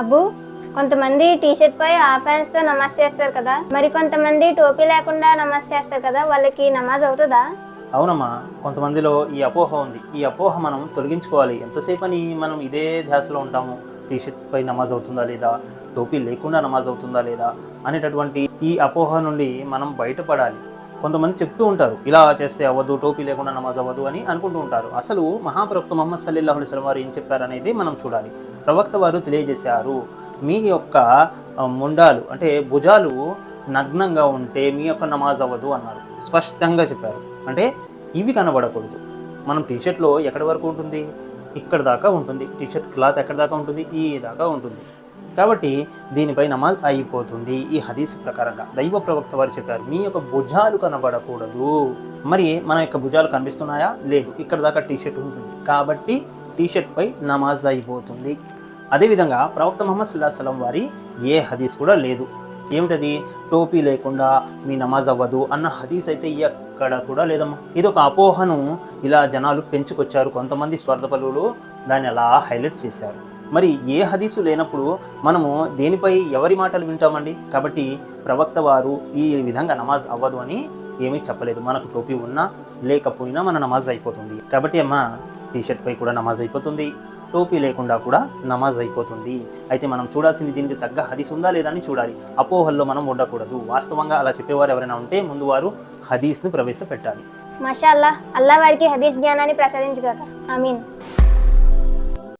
అబ్బు కొంతమంది T shirt పై half హ్యాండ్స్తో నమాజ్ చేస్తారు కదా. మరి కొంతమంది టోపీ లేకుండా నమాజ్ చేస్తారు కదా వాళ్ళకి నమాజ్ అవుతుందా? అవునమ్మా కొంతమందిలో ఈ అపోహ ఉంది. ఈ అపోహ మనం తొలగించుకోవాలి. ఎంతసేపు అని మనం ఇదే ధ్యాసలో ఉంటాము? టీ షర్ట్ పై నమాజ్ అవుతుందా లేదా? టోపీ లేకుండా నమాజ్ అవుతుందా లేదా? అనేటటువంటి ఈ అపోహ నుండి మనం బయటపడాలి. కొంతమంది చెప్తూ ఉంటారు ఇలా చేస్తే అవ్వదు టోపీ లేకుండా నమాజ్ అవ్వదు అని అనుకుంటూ ఉంటారు. అసలు మహాప్రవక్త మొహమ్మద్ సల్లీల్లాహు అలైస్ వారు ఏం చెప్పారనేది మనం చూడాలి. ప్రవక్త వారు తెలియజేశారు మీ యొక్క ముండాలు అంటే భుజాలు నగ్నంగా ఉంటే మీ యొక్క నమాజ్ అవ్వదు అన్నారు. స్పష్టంగా చెప్పారు. అంటే ఇవి కనబడకూడదు. మనం టీషర్ట్లో ఎక్కడి వరకు ఉంటుంది? ఇక్కడ దాకా ఉంటుంది. టీషర్ట్ క్లాత్ ఎక్కడి దాకా ఉంటుంది? ఈ దాకా ఉంటుంది. కాబట్టి దీనిపై నమాజ్ అయిపోతుంది ఈ హదీస్ ప్రకారంగా. దైవ ప్రవక్త వారు చెప్పారు మీ యొక్క భుజాలు కనబడకూడదు. మరి మన యొక్క భుజాలు కనిపిస్తున్నాయా? లేదు. ఇక్కడ దాకా టీషర్ట్ ఉంటుంది. కాబట్టి టీషర్ట్ పై నమాజ్ అయిపోతుంది. అదేవిధంగా ప్రవక్త మొహమ్మద్ సుల్లాహలం వారి ఏ హదీస్ కూడా లేదు. ఏమిటది? టోపీ లేకుండా మీ నమాజ్ అవ్వదు అన్న హదీస్ అయితే ఎక్కడ కూడా లేదమ్మా. ఇది ఒక అపోహను ఇలా జనాలు పెంచుకొచ్చారు. కొంతమంది స్వార్థపరులు దాన్ని అలా హైలైట్ చేశారు. మరి ఏ హదీసు లేనప్పుడు మనము దేనిపై ఎవరి మాటలు వింటామండి? కాబట్టి ప్రవక్త వారు ఈ విధంగా నమాజ్ అవ్వదు అని ఏమీ చెప్పలేదు. మనకు టోపీ ఉన్నా లేకపోయినా మన నమాజ్ అయిపోతుంది. కాబట్టి అమ్మ టీషర్ట్ పై కూడా నమాజ్ అయిపోతుంది. టోపీ లేకుండా కూడా నమాజ్ అయిపోతుంది. అయితే మనం చూడాల్సింది దీనికి తగ్గ హదీస్ ఉందా లేదా అని చూడాలి. అపోహల్లో మనం ఉండకూడదు. వాస్తవంగా అలా చెప్పేవారు ఎవరైనా ఉంటే ముందు వారు హదీస్ను ప్రవేశపెట్టాలి. మాషా అల్లా అల్లా వారికి హదీస్ జ్ఞానాన్ని ప్రసాదించగాక ఐ మీన్